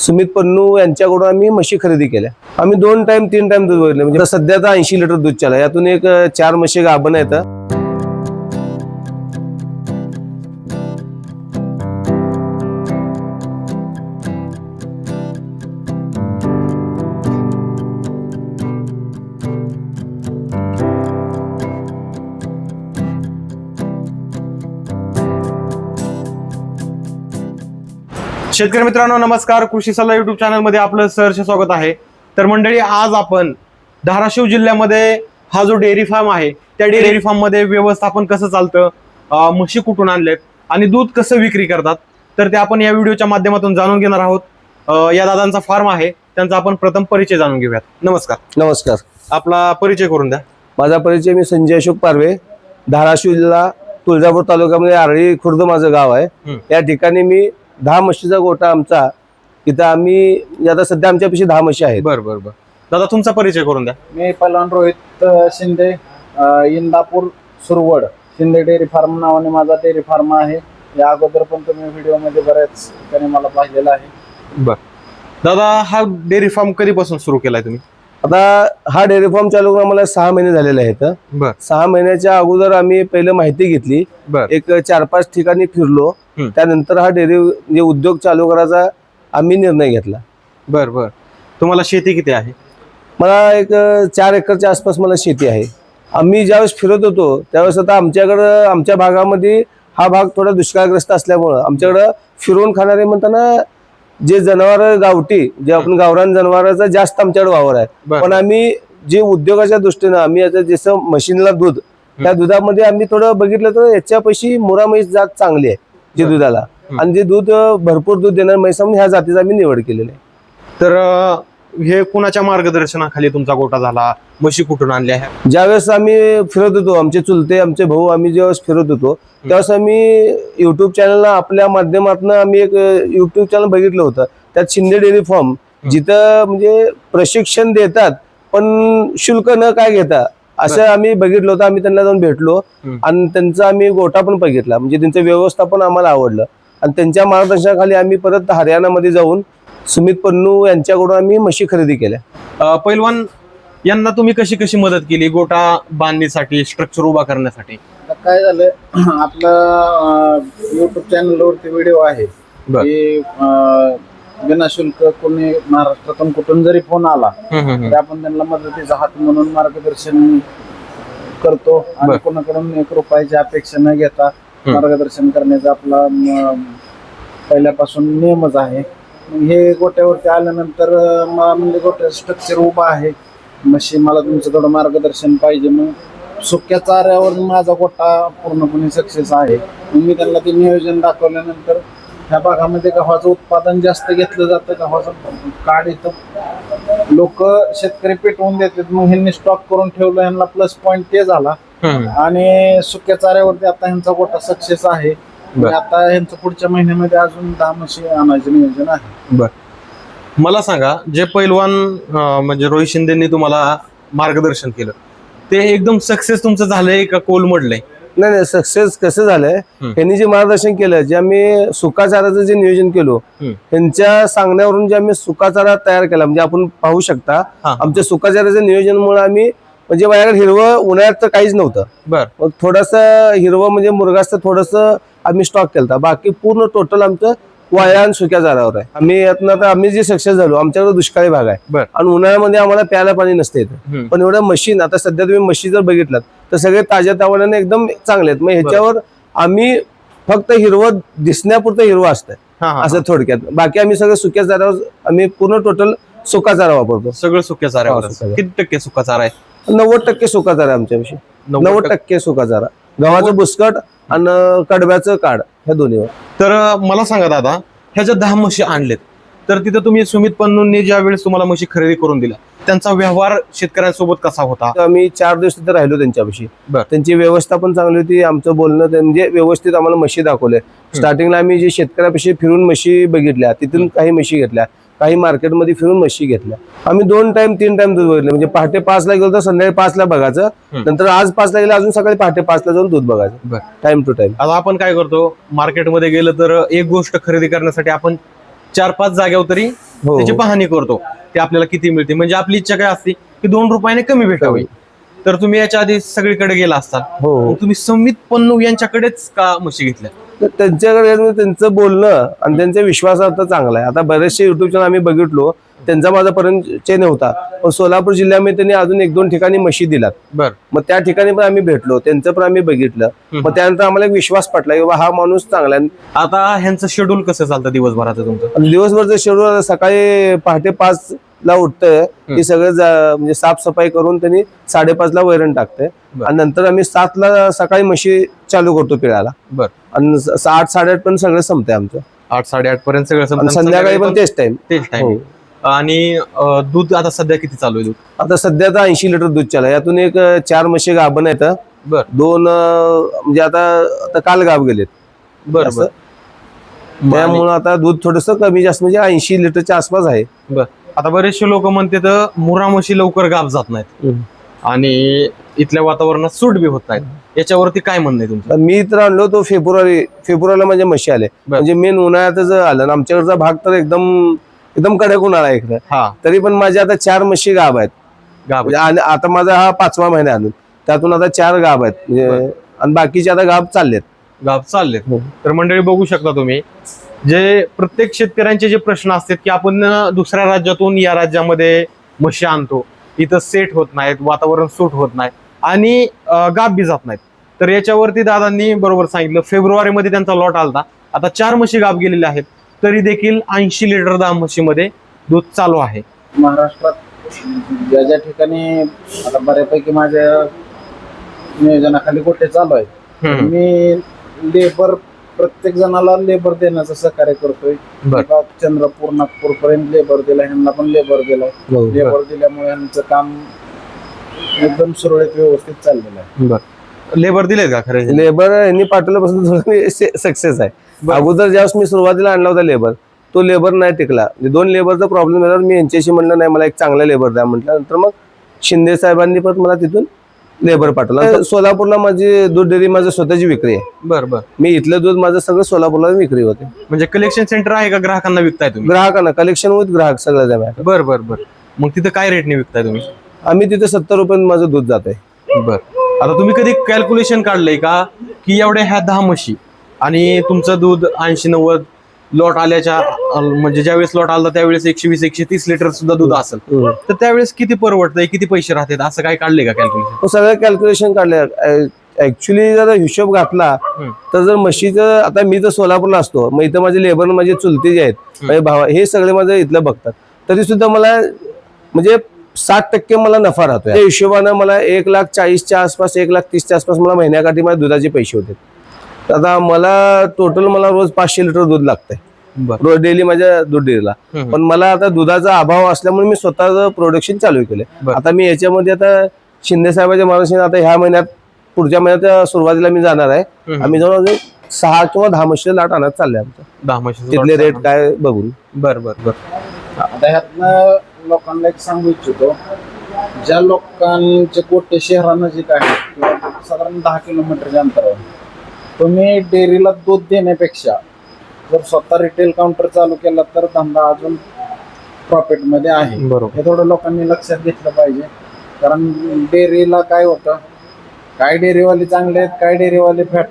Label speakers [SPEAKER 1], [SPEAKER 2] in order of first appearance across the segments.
[SPEAKER 1] सुमित पन्नू यांच्याकडून आम्ही म्हशी खरेदी केल्या. आम्ही दोन टाइम तीन टाइम दूध बघितले म्हणजे सध्या तर ऐंशी लिटर दूध चालू यातून एक चार म्हशी गाभण आहेत.
[SPEAKER 2] शेतकरी मित्रांनो नमस्कार. कृषी सल्ला युट्यूब चॅनलमध्ये आपलं सहर्ष स्वागत आहे. तर मंडळी आज आपण धाराशिव जिल्ह्यामध्ये हा जो डेअरी फार्म आहे त्या डेअरी फार्ममध्ये व्यवस्थापन कसं चालतं म्हशी कुठून आणलेत आणि दूध कसं विक्री करतात तर ते आपण या व्हिडिओच्या माध्यमातून जाणून घेणार आहोत. या दादांचा फार्म आहे त्यांचा आपण प्रथम परिचय जाणून घेऊयात. नमस्कार.
[SPEAKER 1] नमस्कार.
[SPEAKER 2] आपला परिचय करून द्या.
[SPEAKER 1] माझा परिचय मी संजय अशोक पारवे धाराशिव जिल्हा तुळजापूर तालुक्यामध्ये आरळी खुर्द माझं गाव आहे. या ठिकाणी मी दहा म्हशीचा गोटा आमचा इथं आम्ही आता सध्या आमच्यापाशी दहा म्हशी आहेत.
[SPEAKER 2] बर बर बर. दादा तुमचा परिचय करून द्या.
[SPEAKER 3] मी पहलवान रोहित अ, शिंदे अ, इंदापूर सुरवड. शिंदे डेअरी फार्म नावाने माझा डेअरी फार्म आहे. या अगोदर पण तुम्ही व्हिडिओमध्ये बऱ्याच ठिकाणी मला पाहिलेलं आहे.
[SPEAKER 2] बर. दादा हा डेअरी फार्म कधीपासून सुरू केलाय तुम्ही?
[SPEAKER 1] आता हा डेअरी फार्म चालू करून आम्हाला सहा महिने झालेले आहेत. सहा महिन्याच्या अगोदर आम्ही पहिलं माहिती घेतली. एक चार पाच ठिकाणी फिरलो. त्यानंतर हा डेअरी म्हणजे उद्योग चालू करायचा आम्ही निर्णय घेतला.
[SPEAKER 2] बर बर. तुम्हाला शेती किती आहे?
[SPEAKER 1] मला एक चार एकरच्या आसपास मला शेती आहे. आम्ही ज्यावेळेस फिरत होतो त्यावेळेस आता आमच्याकडं आमच्या भागामध्ये हा भाग थोडा दुष्काळग्रस्त असल्यामुळं आमच्याकडं फिरवून खाणारे म्हणताना जे जनावर गावठी जे आपण गावरान जनावरांचा जास्त आमच्याकडे वावर आहे. पण आम्ही जे उद्योगाच्या दृष्टीनं आम्ही आता जसं मशीनला दूध त्या दुधामध्ये आम्ही थोडं बघितलं तर याच्यापाशी मुरा म्हैस जात चांगली आहे जे. दुधाला. आणि जे दूध भरपूर दूध देणार म्हैस म्हणून ह्या जातीचा आम्ही निवड केलेली आहे.
[SPEAKER 2] तर हे कुणाच्या मार्गदर्शनाखाली तुमचा गोटा झाला? म्हशी कुठून आणल्या ह्या?
[SPEAKER 1] ज्यावेळेस आम्ही फिरत होतो आमचे चुलते आमचे भाऊ आम्ही ज्यावेळेस फिरत होतो त्यावेळेस आम्ही युट्यूब चॅनलला आपल्या माध्यमातून आम्ही एक युट्यूब चॅनल बघितलं होतं. त्यात शिंदे डेअरी फार्म जिथं म्हणजे प्रशिक्षण देतात पण शुल्क न काय घेता असं आम्ही बघितलं होतं आम्ही त्यांना जाऊन भेटलो. आणि त्यांचा आम्ही गोटा पण बघितला. म्हणजे त्यांचं व्यवस्थापन आम्हाला आवडलं. आणि त्यांच्या मार्गदर्शनाखाली आम्ही परत हरियाणामध्ये जाऊन सुमित पन्नू यांच्याकडून आम्ही म्हशी खरेदी केल्या
[SPEAKER 2] अं, पैलवान यांना तुम्ही कशी कशी मदत केली गोटा बांधणीसाठी स्ट्रक्चर उभा करण्यासाठी
[SPEAKER 3] काय झालं आपलं युट्यूब चॅनलवरती व्हिडिओ आहे. की विनाशुल्क कोणी महाराष्ट्रातून कुठून जरी फोन आला तरी आपण त्यांना मदतीचा हात म्हणून मार्गदर्शन करतो आणि. कोणाकडून एक रुपयाची अपेक्षा न घेता. मार्गदर्शन करण्याचा आपला पहिल्यापासून नियमच आहे हे गोट्यावरती आल्यानंतर मला म्हणजे गोट्या स्ट्रक्चर उभा आहे. मशी मला तुमचं थोडं मार्गदर्शन पाहिजे. मग सुक्या चाऱ्यावर माझा गोटा पूर्णपणे सक्सेस आहे. मी त्यांना ते नियोजन दाखवल्यानंतर ह्या भागामध्ये गव्हाचं उत्पादन जास्त घेतलं जातं. गव्हाचं काढ इथं. लोक शेतकरी पेटवून देतात. मग ह्यांनी स्टॉक करून ठेवलं. ह्यांना प्लस पॉईंट ते झाला. आणि सुक्या चाऱ्यावरती आता ह्यांचा गोटा सक्सेस आहे. आणि आता ह्यांचं पुढच्या महिन्यामध्ये अजून दहा म्हशी आणायचं नियोजन आहे.
[SPEAKER 2] मला सांगा जे पैलवान म्हणजे रोहित शिंदेनी तुम्हाला मार्गदर्शन केलं ते एकदम सक्सेस तुमचं झालंय का कोलमडलंय
[SPEAKER 1] नाही नाही सक्सेस कसं झालंय?
[SPEAKER 2] हम्म.
[SPEAKER 1] यांनी जे मार्गदर्शन केलं जे आम्ही सुकाचाराचं जे नियोजन केलो. त्यांच्या सांगण्यावरून जे आम्ही सुकाचारा तयार केला म्हणजे आपण पाहू शकता
[SPEAKER 2] हा.
[SPEAKER 1] आमच्या सुकाचाराच्या नियोजनामुळे आम्ही म्हणजे माझ्याकडे हिरवं उन्हाळ्यात तर काहीच नव्हतं.
[SPEAKER 2] बर.
[SPEAKER 1] मग थोडंसं हिरवं म्हणजे मुरगाचं थोडंसं आम्ही स्टॉक केलं बाकी पूर्ण टोटल आमचं वाया आणि सुक्या चारावर आहे. आम्ही यातनं आता आम्ही जे सक्सेस झालो आमच्याकडे दुष्काळी भाग आहे. आणि उन्हाळ्यामध्ये आम्हाला प्यायला पाणी नसते इथं. पण एवढं मशीन आता सध्या तुम्ही मशीन जर बघितलात तर सगळे ताज्या तावड्याने एकदम चांगले आहेत. मग ह्याच्यावर आम्ही फक्त हिरवं दिसण्यापुरतं हिरवं असतं असं थोडक्यात. बाकी आम्ही सगळं सुक्या चाऱ्यावर आम्ही पूर्ण टोटल सुका चारा वापरतो.
[SPEAKER 2] सगळं सुक्या चाऱ्यावर.
[SPEAKER 1] सुक्या.
[SPEAKER 2] किती टक्के सुका चारा आहे?
[SPEAKER 1] नव्वद टक्के सुका चारा आमच्याविषयी नव्वद टक्के सुका चारा. गव्हाचं बुसकट आणि कडब्याचं काढ ह्या दोन्हीवर.
[SPEAKER 2] तर मला सांगा दादा ह्या ज्या दहा म्हशी आणलेत तर तिथं तुम्ही सुमित पन्नूंनी ज्या वेळेस तुम्हाला म्हशी खरेदी करून दिल्या त्यांचा व्यवहार शेतकऱ्यांसोबत कसा होता?
[SPEAKER 1] आम्ही चार दिवस तिथे राहिलो त्यांच्यापाशी. त्यांची व्यवस्था पण चांगली होती आमचं बोलणं ते म्हणजे व्यवस्थित आम्हाला म्हशी दाखवले स्टार्टिंगला आम्ही जे शेतकऱ्यापाशी फिरून म्हशी बघितल्या तिथून काही म्हशी घेतल्या. काही मार्केटमध्ये फिरून म्हशी घेतल्या. आम्ही दोन टाइम तीन टाइम दूध बघितलं. म्हणजे पहाटे पाचला गेलो तर संध्याकाळी पाचला बघायचं.
[SPEAKER 2] हम्म.
[SPEAKER 1] नंतर आज पाचला गेलं अजून सकाळी पहाटे पाचला जाऊन दूध बघायचं. टाइम टू टाइम
[SPEAKER 2] आता आपण काय करतो? मार्केटमध्ये गेलं तर एक गोष्ट खरेदी करण्यासाठी आपण चार पाच जागेवर तरी
[SPEAKER 1] हो.
[SPEAKER 2] त्याची पाहणी करतो. ते आपल्याला किती मिळते? म्हणजे आपली इच्छा काय असते? की दोन रुपयाने कमी भेटावी. तर तुम्ही याच्या आधी सगळीकडे गेला असताल
[SPEAKER 1] हो.
[SPEAKER 2] तुम्ही संमित पन्नू यांच्याकडेच का म्हशी घेतल्या?
[SPEAKER 1] तर त्यांच्याकडे त्यांचं बोलणं आणि त्यांचा विश्वासार्थ चांगला आहे. आता बरेचसे युट्यूब चॅनल आम्ही बघितलो त्यांचा माझा परिचय नव्हता पण सोलापूर जिल्ह्यामध्ये त्यांनी अजून एक दोन ठिकाणी म्हशी दिलात
[SPEAKER 2] बर.
[SPEAKER 1] मग त्या ठिकाणी पण आम्ही भेटलो त्यांचं पण आम्ही बघितलं. मग त्यानंतर आम्हाला एक विश्वास पटला की बाबा हा माणूस चांगला आहे.
[SPEAKER 2] आता ह्यांचं शेड्यूल कसं चालतं दिवसभराचं तुमचं?
[SPEAKER 1] दिवसभरचं शेड्यूल सकाळी पहाटे पाच ला उठतंय की सगळं जा- म्हणजे साफसफाई करून त्यांनी साडेपाच ला वैरण टाकते
[SPEAKER 2] बरं.
[SPEAKER 1] आणि नंतर आम्ही सात ला सकाळी म्हशी चालू करतो पिळायला.
[SPEAKER 2] बर.
[SPEAKER 1] आणि स- आठ साडेआठ पण सगळं संपतंय आमचं.
[SPEAKER 2] आठ साडेआठ पर्यंत सगळं
[SPEAKER 1] आणि
[SPEAKER 2] संपतं.
[SPEAKER 1] संध्याकाळी पण तेच टाइम
[SPEAKER 2] तेच
[SPEAKER 1] हो.
[SPEAKER 2] टाइम आणि अं, दूध आता सध्या किती चालू आहे दूध?
[SPEAKER 1] आता सध्या तर ऐंशी लिटर दूध चालू आहे. यातून एक अं, चार म्हशी गाभण आहेत
[SPEAKER 2] बर.
[SPEAKER 1] दोन अं, म्हणजे आता आता काल गाव गेलेत.
[SPEAKER 2] बर
[SPEAKER 1] असं.
[SPEAKER 2] बर.
[SPEAKER 1] त्यामुळं आता दूध थोडस कमी जास्त म्हणजे ऐंशी लिटरच्या आसपास आहे.
[SPEAKER 2] बर. आता बरेचसे लोक म्हणते तर मुरा म्हशी लवकर गाप जात नाहीत. आणि इथल्या वातावरणात सूट बी होत नाहीत. याच्यावरती काय म्हणणं आहे तुमचं?
[SPEAKER 1] मी तर आणलो तो फेब्रुवारी फेब्रुवारीला माझे म्हशी आले. म्हणजे मेन उन्हाळ्यातच आलं आणि आमच्याकडचा भाग तर एकदम एकदम कडक उन्हाळा इकडे.
[SPEAKER 2] हा.
[SPEAKER 1] तरी पण माझे आता चार म्हशी गाभ आहेत.
[SPEAKER 2] गाप
[SPEAKER 1] म्हणजे आणि आता माझा हा पाचवा महिना अजून. त्यातून आता चार गाभ आहेत. म्हणजे आणि बाकीचे आता गाभ चाललेत.
[SPEAKER 2] गाप चाललेत
[SPEAKER 1] हो.
[SPEAKER 2] तर मंडळी बघू शकता तुम्ही जे प्रत्येक शेतकऱ्यांचे जे प्रश्न असतात की आपण दुसऱ्या राज्यातून या राज्यामध्ये म्हशी आणतो इथं सेट होत नाहीत वातावरण सूट होत नाही आणि गाप बी जात नाहीत तर याच्यावरती दादांनी बरोबर सांगितलं फेब्रुवारीमध्ये त्यांचा लॉट आलता आता चार म्हशी गाप गेलेल्या आहेत तरी देखील ऐंशी लिटर दहा म्हशीमध्ये दूध चालू आहे
[SPEAKER 3] महाराष्ट्रात ज्या ज्या ठिकाणी आता बऱ्यापैकी माझ्या नियोजनाखाली गोटे चालू आहे. मी लेबर प्रत्येक जणाला लेबर देण्याचं सहकार्य करतोय.
[SPEAKER 2] बर.
[SPEAKER 3] चंद्रपूर नागपूर पर्यंत लेबर दिला ह्यांना पण लेबर दिलाय. लेबर दिल्यामुळे यांचं काम एकदम सुरळीत व्यवस्थित चाललेलं आहे.
[SPEAKER 2] बर. लेबर दिलेत का खरे
[SPEAKER 1] लेबर यांनी पाठवल्यापासून थोडं सक्सेस आहे.
[SPEAKER 2] बरं.
[SPEAKER 1] अगोदर ज्यावेळेस मी सुरुवातीला आणला होता लेबर तो लेबर नाही टिकला. म्हणजे दोन लेबरचा प्रॉब्लेम झाल्यावर मी यांच्याशी म्हणलं नाही मला एक चांगला लेबर द्या म्हटलं नंतर मग शिंदे साहेबांनी पण मला तिथून लेबर पाठवला. सोलापूरला माझी दूध डेअरी माझी स्वतःची विक्री आहे.
[SPEAKER 2] बर बर.
[SPEAKER 1] मी इथलं दूध माझं सगळं सोलापूरला विक्री होते.
[SPEAKER 2] म्हणजे कलेक्शन सेंटर आहे का ग्राहकांना विकताय तुम्ही?
[SPEAKER 1] ग्राहकांना कलेक्शन विथ ग्राहक सगळं जमा
[SPEAKER 2] बर बर बर. मग तिथं काय रेटने विकताय तुम्ही?
[SPEAKER 1] आम्ही तिथे सत्तर रुपये माझं दूध जात आहे
[SPEAKER 2] बर. आता तुम्ही कधी कॅल्क्युलेशन काढलंय का की एवढ्या ह्या दहा म्हशी आणि तुमचं दूध ऐंशी नव्वद लॉट आल्याच्या म्हणजे ज्यावेळेस लॉट आला त्यावेळेस एकशे वीस एकशे तीस लिटर सुद्धा दूध असेल. तर त्यावेळेस किती परवडतंय? किती पैसे राहतात? असं काय काढले का कॅल्क्युलेशन
[SPEAKER 1] तो सगळं कॅल्क्युलेशन काढले. ऍक्च्युली जर हिशोब घातला. तर जर म्हशीचं आता मी तर सोलापूरला असतो. मग इथं माझे लेबर माझे चुलते जे आहेत माझे भावा हे सगळे माझे इथलं बघतात. तरी सुद्धा मला म्हणजे साठ टक्के मला नफा राहतो त्या हिशोबानं मला एक लाख चाळीसच्या आसपास एक लाख तीसच्या आसपास मला महिन्याकाठी माझ्या दुधाचे पैसे होते. आता मला टोटल मला रोज पाचशे लिटर दूध लागतंय. रोज डेली माझ्या दूध डेअरीला.
[SPEAKER 2] हम्म.
[SPEAKER 1] पण मला आता दुधाचा अभाव असल्यामुळे मी स्वतःच प्रोडक्शन चालू केलं. आता मी याच्यामध्ये आता शिंदे साहेबाच्या माणसाने आता ह्या महिन्यात पुढच्या महिन्यात सुरुवातीला मी जाणार आहे. आम्ही जाऊन अजून सहा किंवा दहा म्हशी लाट आणत चालले आमचं.
[SPEAKER 2] दहा म्हशी
[SPEAKER 1] तिथले रेट काय बघून.
[SPEAKER 2] बर बर बर.
[SPEAKER 3] आता ह्यातनं लोकांना एक सांगू इच्छितो. ज्या लोकांचे गोटे शहरानजीक आहे साधारण दहा किलोमीटरच्या अंतरावर तुम्ही डेअरीला दूध देण्यापेक्षा जर स्वतः रिटेल काउंटर चालू केला तर धंदा अजून प्रॉफिटमध्ये आहे.
[SPEAKER 2] बरोबर.
[SPEAKER 3] हे थोडं लोकांनी लक्षात घेतलं पाहिजे. कारण डेअरीला काय होतं? काय डेअरीवाले चांगले आहेत काय डेअरीवाले फॅट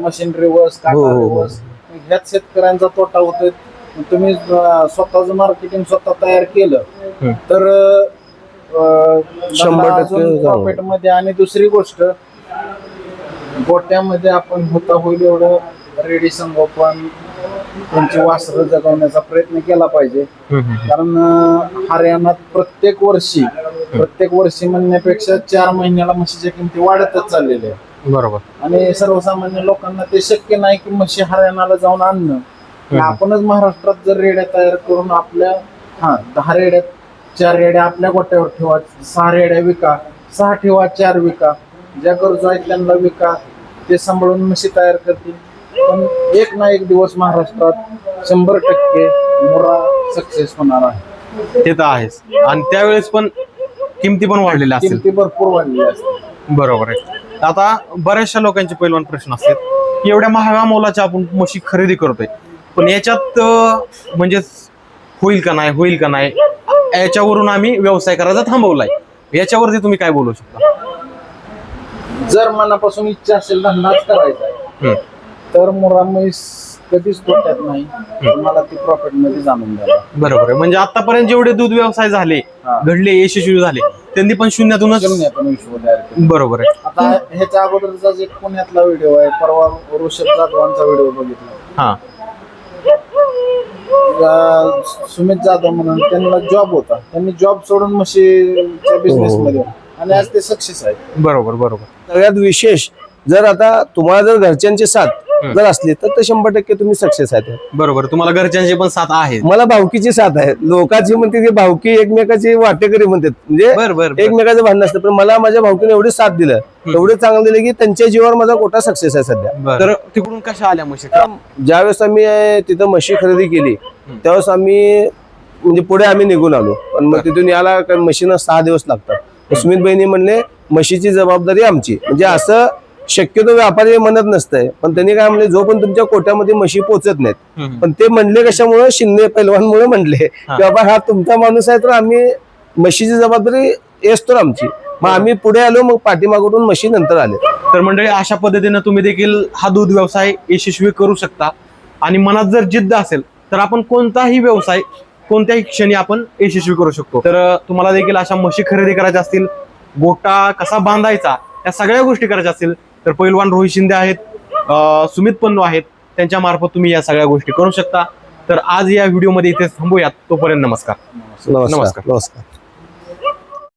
[SPEAKER 3] मशीन रिवर्स
[SPEAKER 1] हो, हो, हो.
[SPEAKER 3] रिवर्स ह्याच शेतकऱ्यांचा तोटा होतोय. तुम्ही अं, स्वतःचं मार्केटिंग स्वतः तयार केलं
[SPEAKER 2] हम्म.
[SPEAKER 3] तर
[SPEAKER 1] शंभर टक्के.
[SPEAKER 3] प्रॉफिटमध्ये. आणि दुसरी गोष्ट गोट्यामध्ये आपण होता होईल एवढं रेडी संगोपन त्यांची वासरं जगवण्याचा प्रयत्न केला पाहिजे. कारण हरियाणात प्रत्येक वर्षी प्रत्येक वर्षी म्हणण्यापेक्षा चार महिन्याला म्हशीच्या किमती वाढतच चाललेल्या
[SPEAKER 2] बरोबर.
[SPEAKER 3] आणि सर्वसामान्य लोकांना ते शक्य नाही की म्हशी हरियाणाला जाऊन आणणं. पण आपणच महाराष्ट्रात जर रेड्या तयार करून आपल्या हा दहा रेड्या चार रेड्या आपल्या गोट्यावर ठेवा सहा रेड्या विका सहा ठेवा चार विका. ज्या गरजू आहेत त्यांना विका. ते सांभाळून म्हशी तयार करतील. पण एक ना एक दिवस महाराष्ट्रात शंभर टक्के मुरा सक्सेस होणार आहे.
[SPEAKER 2] ते तर आहेच. आणि त्यावेळेस पण किमती पण वाढलेल्या असतील.
[SPEAKER 3] किमती भरपूर वाढलेल्या असतात
[SPEAKER 2] बरोबर आहे. आता बऱ्याचशा लोकांचे पैलवान प्रश्न असतात की एवढ्या महागा मोलाच्या आपण म्हशी खरेदी करतोय. पण याच्यात म्हणजे होईल का नाही होईल का नाही याच्यावरून आम्ही व्यवसाय करायचा थांबवलाय. याच्यावरती तुम्ही काय बोलू शकता?
[SPEAKER 3] जर मनापासून इच्छा असेल धंदाच करायचा आहे. तर मुरामुळे कधीच तोट्यात नाही. मला ती प्रॉफिटमध्ये जाणून द्यावा
[SPEAKER 2] बरोबर आहे. म्हणजे आतापर्यंत जेवढे दूध व्यवसाय झाले
[SPEAKER 3] हा.
[SPEAKER 2] घडले यशस्वी झाले त्यांनी पण शून्यातूनच
[SPEAKER 3] शून्यातून विश्व तयार केलं.
[SPEAKER 2] बरोबर आहे.
[SPEAKER 3] आता ह्याच्या अगोदरचा जे पुण्यातला व्हिडिओ आहे परवा ऋषभ जाधवांचा व्हिडिओ बघितला.
[SPEAKER 2] हा.
[SPEAKER 3] अं, सुमित जाधव म्हणून त्यांना जॉब होता. त्यांनी जॉब सोडून म्हशीच्या बिझनेस
[SPEAKER 1] हो.
[SPEAKER 3] मध्ये आणि आज ते सक्सेस आहेत.
[SPEAKER 2] बरोबर बरोबर.
[SPEAKER 1] सगळ्यात विशेष जर आता तुम्हाला जर घरच्यांची साथ. जर असली तर ते शंभर टक्के तुम्ही सक्सेस आहेत.
[SPEAKER 2] बरोबर तुम्हाला घरच्यांची पण साथ आहे
[SPEAKER 1] मला भावकीची साथ आहे लोकांची म्हणते की भावकी एकमेकाची वाटेकरी म्हणतात. म्हणजे
[SPEAKER 2] बर बर बर.
[SPEAKER 1] एकमेकाचं भांडण असतं पण मला माझ्या भावकीने एवढी साथ दिलं एवढे चांगलं दिलं की त्यांच्या जीवावर माझा कोटा सक्सेस आहे सध्या.
[SPEAKER 2] बर. तर तिकडून कशा आल्या म्हशी?
[SPEAKER 1] ज्यावेळेस आम्ही अं, तिथं म्हशी खरेदी केली त्यावेळेस आम्ही म्हणजे पुढे आम्ही निघून आलो. पण मग तिथून याला काय म्हशीनं सहा दिवस लागतात. सुमित बहिणी म्हणले म्हशीची जबाबदारी आमची. म्हणजे असं शक्यतो व्यापारी म्हणत नसतंय. पण त्यांनी काय म्हणले जो पण तुमच्या कोट्यामध्ये म्हशी पोचत नाहीत. पण ते म्हणले कशामुळे? शिंदे पैलवानमुळे म्हणले. की बाबा हा तुमचा माणूस आहे तर आम्ही म्हशीची जबाबदारी तर आमची. मग आम्ही पुढे आलो मग पाठीमागून म्हशी नंतर आले.
[SPEAKER 2] तर मंडळी अशा पद्धतीनं तुम्ही देखील हा दूध व्यवसाय यशस्वी करू शकता. आणि मनात जर जिद्द असेल तर आपण कोणताही व्यवसाय कोणत्याही क्षणी आपण यशस्वी करू शकतो. तर तुम्हाला देखील अशा म्हशी खरेदी करायच्या असतील गोटा कसा बांधायचा या सगळ्या गोष्टी करायच्या असतील तर पैलवान रोहित शिंदे आहेत सुमित पन्नू आहेत त्यांच्या मार्फत तुम्ही या सगळ्या गोष्टी करू शकता. तर आज या व्हिडिओमध्ये इथे थांबूयात. तोपर्यंत
[SPEAKER 1] नमस्कार
[SPEAKER 2] नमस्कार.
[SPEAKER 1] नमस्कार.